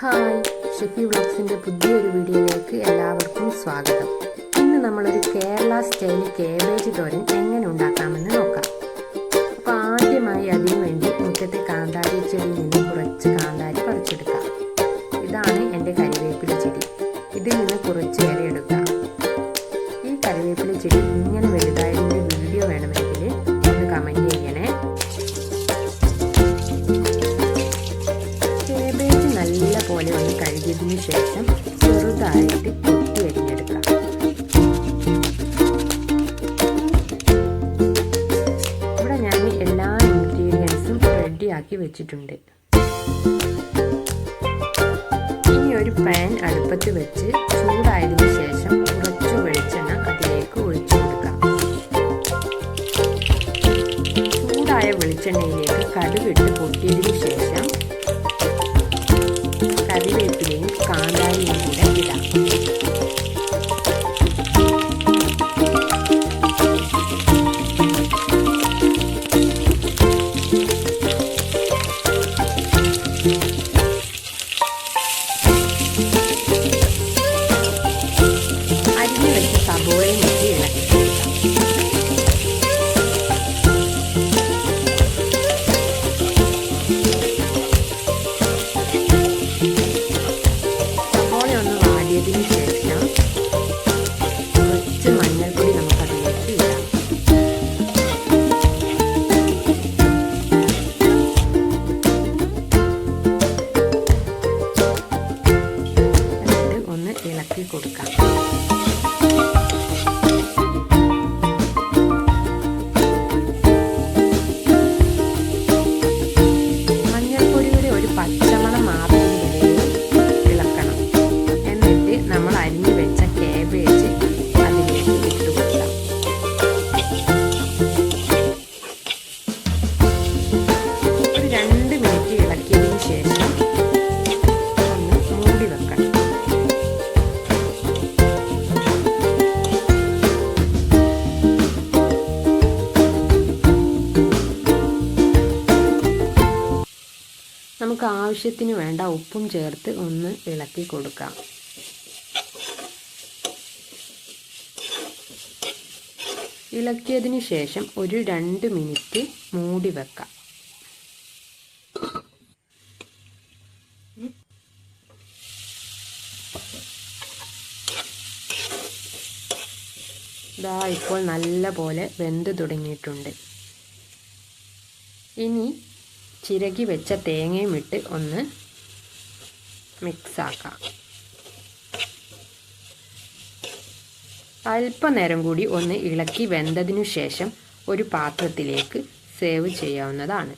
Hi Shefi വ്ളോഗ്സിന്റെ പുതിയൊരു വീഡിയോയിലേക്ക് എല്ലാവർക്കും സ്വാഗതം. ഇന്ന് നമ്മളൊരു കേരള സ്റ്റൈൽ കേബേജ് തോരൻ എങ്ങനെ ഉണ്ടാക്കാമെന്ന് നോക്കാം. അപ്പോൾ ആദ്യമായി അതിനു വേണ്ടി മുറ്റത്തെ കാന്താരി ചെടിയിൽ നിന്ന് കുറച്ച് കാന്താരി പറിച്ചെടുക്കാം. ഇതാണ് എന്റെ കരിവേപ്പില ചെടി. ഇതിൽ നിന്ന് കുറച്ച് ഇല എടുക്കാം. ശേഷം ചെറുതായിട്ട് കൊത്തി അരിഞ്ഞെടുക്കാം. ഇവിടെ ഞാൻ എല്ലാ ഇൻഗ്രീഡിയൻസും ആക്കി വെച്ചിട്ടുണ്ട്. ഇനി ഒരു പാൻ അടുപ്പത്ത് വെച്ച് ചൂടായതിനു ശേഷം കുറച്ച് വെളിച്ചെണ്ണ അതിലേക്ക് ഒഴിച്ചു കൊടുക്കാം. ചൂടായ വെളിച്ചെണ്ണയിലേക്ക് കടുകിട്ട് പൊട്ടിയതിനു ശേഷം നമുക്ക് ആവശ്യത്തിന് വേണ്ട ഉപ്പും ചേർത്ത് ഒന്ന് ഇളക്കി കൊടുക്കാം. ഇളക്കിയതിന് ശേഷം ഒരു രണ്ട് മിനിറ്റ് മൂടി വെക്കാം. ഇതാ ഇപ്പോൾ നല്ല പോലെ വെന്ത് തുടങ്ങിയിട്ടുണ്ട്. ഇനി ചിരകി വെച്ച തേങ്ങയും ഇട്ട് ഒന്ന് മിക്സാക്കാം. അല്പനേരം കൂടി ഒന്ന് ഇളക്കി വെന്തതിനു ശേഷം ഒരു പാത്രത്തിലേക്ക് സേവ് ചെയ്യാവുന്നതാണ്.